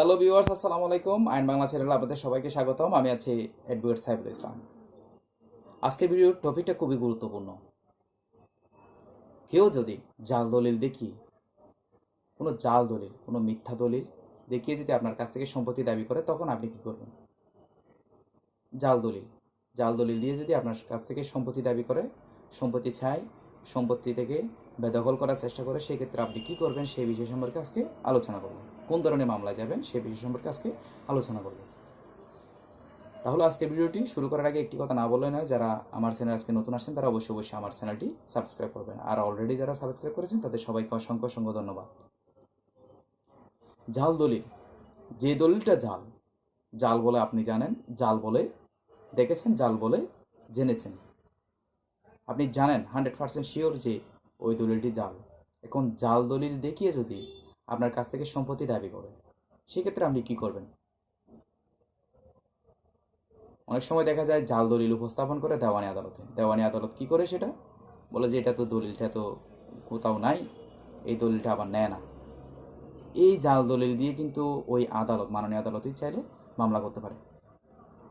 Hello viewers আসসালামু আলাইকুম। আইন বাংলা চ্যানেলে আপনাদের সবাইকে স্বাগতম। আমি আছি অ্যাডভোকেট সাইফুল ইসলাম। আজকের ভিডিওর টপিকটা খুবই গুরুত্বপূর্ণ। কেউ যদি জাল দলিল দেখিয়ে, কোনো জাল দলিল, কোনো মিথ্যা দলিল দেখিয়ে যদি আপনার কাছ থেকে সম্পত্তি দাবি করে, তখন আপনি কি করবেন? জাল দলিল। জাল দলিল দিয়ে যদি আপনার কাছ থেকে সম্পত্তি দাবি করে, সম্পত্তি চাই সম্পত্তি থেকে বেদখল করার চেষ্টা করে, সেক্ষেত্রে আপনি কি করবেন? সেই বিষয় সম্পর্কে আজকে আলোচনা করব। কোন ধরনের মামলায় যাবেন সে বিষয় সম্পর্কে আজকে আলোচনা করব। তাহলে আজকে ভিডিওটি শুরু করার আগে একটি কথা না বললে নয়, যারা আমার চ্যানেল আজকে নতুন আসছেন, তারা অবশ্যই অবশ্যই আমার চ্যানেলটি সাবস্ক্রাইব করবেন। আর অলরেডি যারা সাবস্ক্রাইব করেছেন, তাদের সবাইকে অসংখ্য অসংখ্য ধন্যবাদ। জাল দলিল। যে দলিলটা জাল জাল বলে আপনি জানেন, জাল বলে দেখেছেন, জাল বলে জেনেছেন। আপনি জানেন হান্ড্রেড পার্সেন্ট শিওর যে ওই দলিলটি জাল। এখন জাল দলিল দেখিয়ে যদি আপনার কাছ থেকে সম্পত্তি দাবি করে সেক্ষেত্রে আপনি কি করবেন? অনেক সময় দেখা যায় জাল দলিল উপস্থাপন করে দেওয়ানি আদালতে। দেওয়ানি আদালত কি করে সেটা? বলে যে এটা তো দলিলটা তো কোথাও নাই, এই দলিলটা আবার নেয় না। এই জাল দলিল দিয়ে কিন্তু ওই আদালত, মাননীয় আদালতই চাইলে মামলা করতে পারে।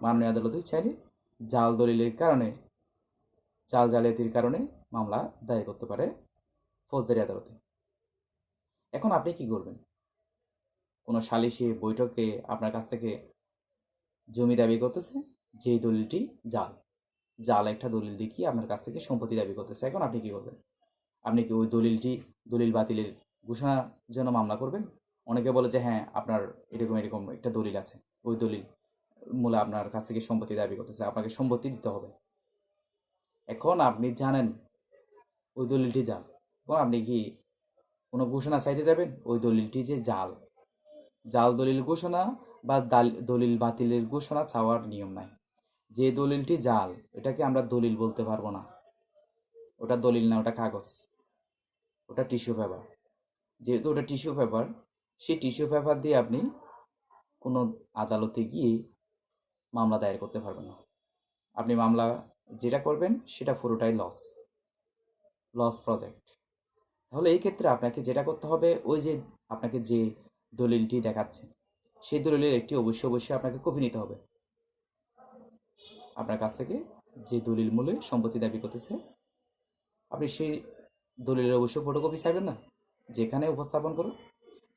মাননীয় আদালতই চাইলে জাল দলিলের কারণে, জাল জালিয়াতির কারণে মামলা দায়ের করতে পারে ফৌজদারি আদালতে। এখন আপনি কি করবেন? কোনো সালিশি বৈঠকে আপনার কাছ থেকে জমি দাবি করতেছে, যে দলিলটি জাল। জাল একটা দলিল দেখিয়ে আপনার কাছ থেকে সম্পত্তি দাবি করতেছে। এখন আপনি কি করবেন? আপনি কি ওই দলিলটি, দলিল বাতিলের ঘোষণার জন্য মামলা করবেন? অনেকে বলে যে হ্যাঁ আপনার এরকম এরকম একটা দলিল আছে। ওই দলিল মূলে আপনার কাছ থেকে সম্পত্তি দাবি করতেছে। আপনাকে সম্পত্তি দিতে হবে। এখন আপনি জানেন, ওই দলিলটি জাল। এখন আপনি কি কোনো ঘোষণা চাইতে যাবেন? ওই দলিলটি যে জাল। জাল দলিল ঘোষণা বা দাল- দলিল বাতিলের ঘোষণা চাওয়ার নিয়ম নাই। যে দলিলটি জাল, এটাকে আমরা দলিল বলতে পারব না। ওটা দলিল না, ওটা কাগজ। ওটা টিস্যু পেপার। যেহেতু ওটা টিস্যু পেপার, সেই টিস্যু পেপার দিয়ে আপনি কোনো আদালতে গিয়ে মামলা দায়ের করতে পারবেন না। আপনি মামলা যেটা করবেন, সেটা পুরোটাই লস। Loss project. তাহলে এই ক্ষেত্রে আপনাকে যেটা করতে হবে, ওই যে আপনাকে যে দলিলটি দেখাচ্ছে, সেই দলিলের একটি অবশ্যই অবশ্যই আপনাকে কপি নিতে হবে। আপনার কাছ থেকে যে দলিল মূলে সম্পত্তি দাবি করতেছে, আপনি সেই দলিলের অবশ্যই ফটোকপি চাইবেন না? যেখানে উপস্থাপন করুন,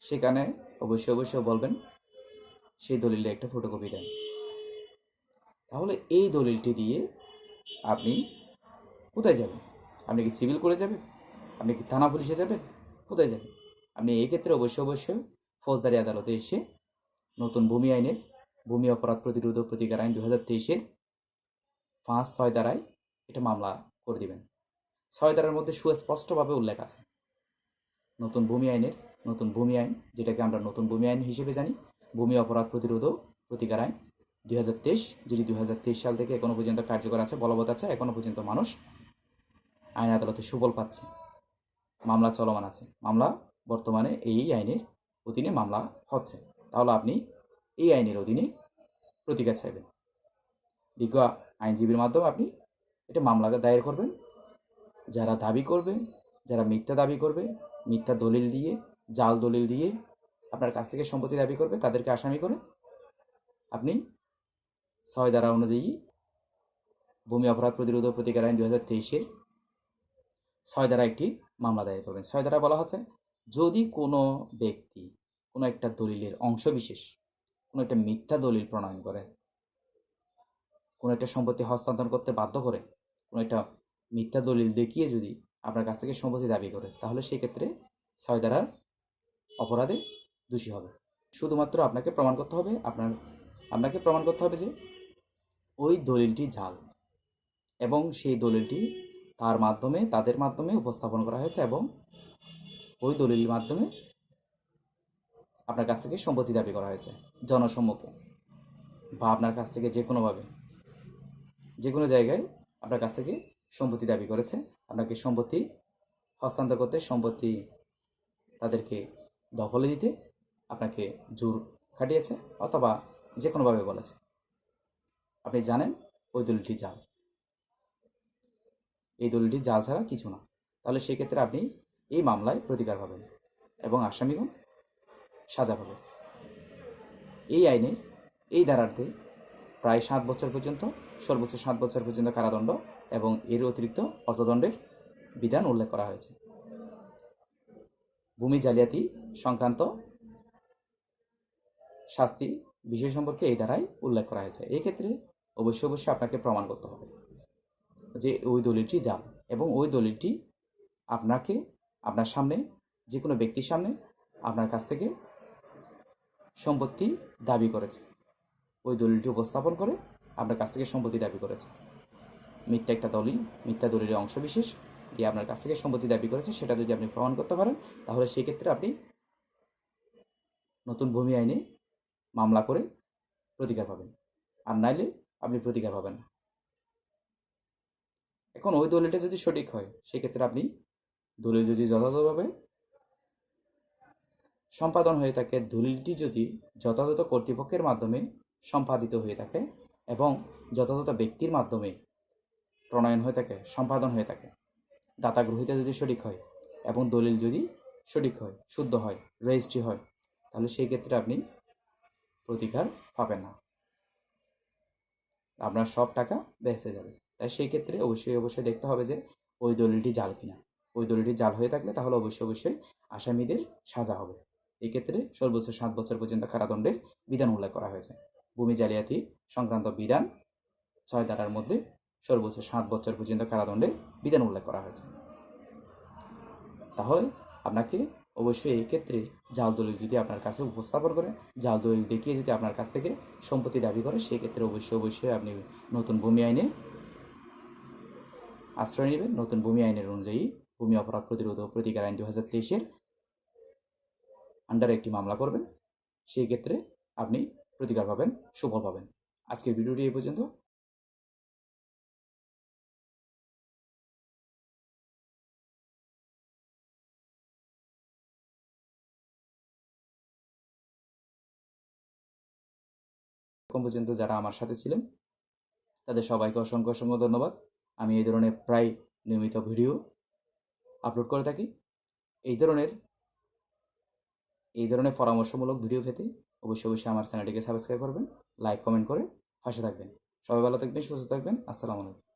সেখানে অবশ্যই অবশ্যই বলবেন, সেই দলিলের একটা ফটোকপি দেন। তাহলে এই দলিলটি দিয়ে আপনি কোথায় যাবেন? আপনি কি সিভিল করে যাবেন? আপনি কি থানা পুলিশে যাবেন? কোথায় যাবেন? আপনি এই ক্ষেত্রে অবশ্যই অবশ্যই ফৌজদারি আদালতে এসে নতুন ভূমি আইনের, ভূমি অপরাধ প্রতিরোধ ও প্রতিকার আইন দু হাজার তেইশের পাঁচ ছয় দ্বারায় এটা মামলা করে দিবেন। ছয় দ্বারার মধ্যে সুস্পষ্টভাবে উল্লেখ আছে। নতুন ভূমি আইনের, নতুন ভূমি আইন, যেটাকে আমরা নতুন ভূমি আইন হিসেবে জানি, ভূমি অপরাধ প্রতিরোধ ও প্রতিকার আইন দুই হাজার তেইশ, যেটি দুই হাজার তেইশ সাল থেকে এখনও পর্যন্ত কার্যকর আছে, বলবৎ আছে, এখনও পর্যন্ত মানুষ আইন আদালতে সুবল পাচ্ছে। মামলা চলমান আছে। মামলা বর্তমানে এই আইনের অধীনে মামলা হচ্ছে। তাহলে আপনি এই আইনের অধীনে প্রতিকার চাইবেন। বিজ্ঞ আইনজীবীর মাধ্যমে আপনি এটা মামলা দায়ের করবেন। যারা দাবি করবে, যারা মিথ্যা দাবি করবে, মিথ্যা দলিল দিয়ে, জাল দলিল দিয়ে আপনার কাছ থেকে সম্পত্তি দাবি করবে, তাদেরকে আসামি করে আপনি ছয় ধারা অনুযায়ী ভূমি অপরাধ প্রতিরোধ প্রতিকার আইন দু হাজার তেইশের ছয় ধারা একটি মামলা দায়ের করবেন। ছয় ধারা বলা হচ্ছে যদি কোনো ব্যক্তি কোনো একটা দলিলের অংশ বিশেষ, কোনো একটা মিথ্যা দলিল প্রণয়ন করে, কোনো একটা সম্পত্তি হস্তান্তর করতে বাধ্য করে, কোনো একটা মিথ্যা দলিল দেখিয়ে যদি আপনার কাছ থেকে সম্পত্তি দাবি করে, তাহলে সেক্ষেত্রে ছয় ধারার অপরাধে দোষী হবে। শুধুমাত্র আপনাকে প্রমাণ করতে হবে, আপনার, আপনাকে প্রমাণ করতে হবে যে ওই দলিলটি জাল এবং সেই দলিলটি তার মাধ্যমে, তাদের মাধ্যমে উপস্থাপন করা হয়েছে এবং ওই দলিলের মাধ্যমে আপনার কাছ থেকে সম্পত্তি দাবি করা হয়েছে, জনসম্মুখে বা আপনার কাছ থেকে যে কোনোভাবে। যে কোনো জায়গায় আপনার কাছ থেকে সম্পত্তি দাবি করেছে, আপনাকে সম্পত্তি হস্তান্তর করতে, সম্পত্তি তাদেরকে দখলে দিতে আপনাকে জোর খাটিয়েছে অথবা যে কোনোভাবে বলেছে। আপনি জানেন ওই দলিলটি জাল এই দলিলটি জাল ছাড়া কিছু না। তাহলে সেক্ষেত্রে আপনি এই মামলায় প্রতিকার পাবেন এবং আসামিগণ সাজা পাবে এই আইনের এই ধারার্থে প্রায় সাত বছর পর্যন্ত, সর্বোচ্চ সাত বছর পর্যন্ত কারাদণ্ড এবং এর অতিরিক্ত অর্থদণ্ডের বিধান উল্লেখ করা হয়েছে। ভূমি জালিয়াতি সংক্রান্ত শাস্তি বিষয় সম্পর্কে এই ধারায় উল্লেখ করা হয়েছে। এক্ষেত্রে অবশ্যই অবশ্যই আপনাকে প্রমাণ করতে হবে। যে ওই দলিলটি জাল এবং ওই দলিলটি আপনাকে, আপনার সামনে যে কোনো ব্যক্তির সামনে আপনার কাছ থেকে সম্পত্তি দাবি করেছে। ওই দলিলটি উপস্থাপন করে আপনার কাছ থেকে সম্পত্তি দাবি করেছে। মিথ্যা একটা দলিল, মিথ্যা দলিলের অংশবিশেষ দিয়ে আপনার কাছ থেকে সম্পত্তি দাবি করেছে, সেটা যদি আপনি প্রমাণ করতে পারেন, তাহলে সেই ক্ষেত্রে আপনি নতুন ভূমি আইনে মামলা করে প্রতিকার পাবেন। আর নাইলে আপনি প্রতিকার পাবেন না। এখন ওই দলিলটা যদি সঠিক হয়, সেক্ষেত্রে আপনি দলিল যদি যথাযথভাবে সম্পাদন হয়ে থাকে, দলিলটি যদি যথাযথ কর্তৃপক্ষের মাধ্যমে সম্পাদিত হয়ে থাকে এবং যথাযথ ব্যক্তির মাধ্যমে প্রণয়ন হয়ে থাকে, সম্পাদন হয়ে থাকে দাতা গ্রহিতা যদি সঠিক হয় এবং দলিল যদি সঠিক হয়, শুদ্ধ হয়, রেজিস্ট্রি হয়, তাহলে সেই ক্ষেত্রে আপনি প্রতিকার পাবেন না। আপনার সব টাকা বেঁচে যাবে। তাই সেই ক্ষেত্রে অবশ্যই অবশ্যই দেখতে হবে যে ওই দলিলটি জাল কিনা। ওই দলিলটি জাল হয়ে থাকলে তাহলে অবশ্যই অবশ্যই আসামিদের সাজা হবে। এই ক্ষেত্রে সর্বোচ্চ সাত বছর পর্যন্ত কারাদণ্ডের বিধান উল্লেখ করা হয়েছে। ভূমি জালিয়াতি সংক্রান্ত বিধান ছয় ধারার মধ্যে সর্বোচ্চ সাত বছর পর্যন্ত কারাদণ্ডের বিধান উল্লেখ করা হয়েছে। তাহলে আপনাকে অবশ্যই এই ক্ষেত্রে জাল দলিল যদি আপনার কাছে উপস্থাপন করে, জাল দলিল দেখিয়ে যদি আপনার কাছ থেকে সম্পত্তি দাবি করে সেই ক্ষেত্রে অবশ্যই অবশ্যই আপনি নতুন ভূমি আইনে আশ্রয় নেবেন নতুন ভূমি আইনের অনুযায়ী ভূমি অপরাধ প্রতিরোধ ও প্রতিকার আইন দু হাজার তেইশের আন্ডারে একটি মামলা করবেন। সেই ক্ষেত্রে আপনি প্রতিকার পাবেন, সুফল পাবেন। আজকের ভিডিওটি এই পর্যন্ত। পর্যন্ত যারা আমার সাথে ছিলেন, তাদের সবাইকে অসংখ্য অসংখ্য ধন্যবাদ। আমি এই ধরনের প্রায় নিয়মিত ভিডিও আপলোড করে থাকি। এই ধরনের এই ধরনের পরামর্শমূলক ভিডিও পেতে অবশ্যই অবশ্যই আমার চ্যানেলটিকে সাবস্ক্রাইব করবেন লাইক কমেন্ট করে পাশে থাকবেন। সবাই ভালো থাকবেন, সুস্থ থাকবেন। আসসালামু আলাইকুম।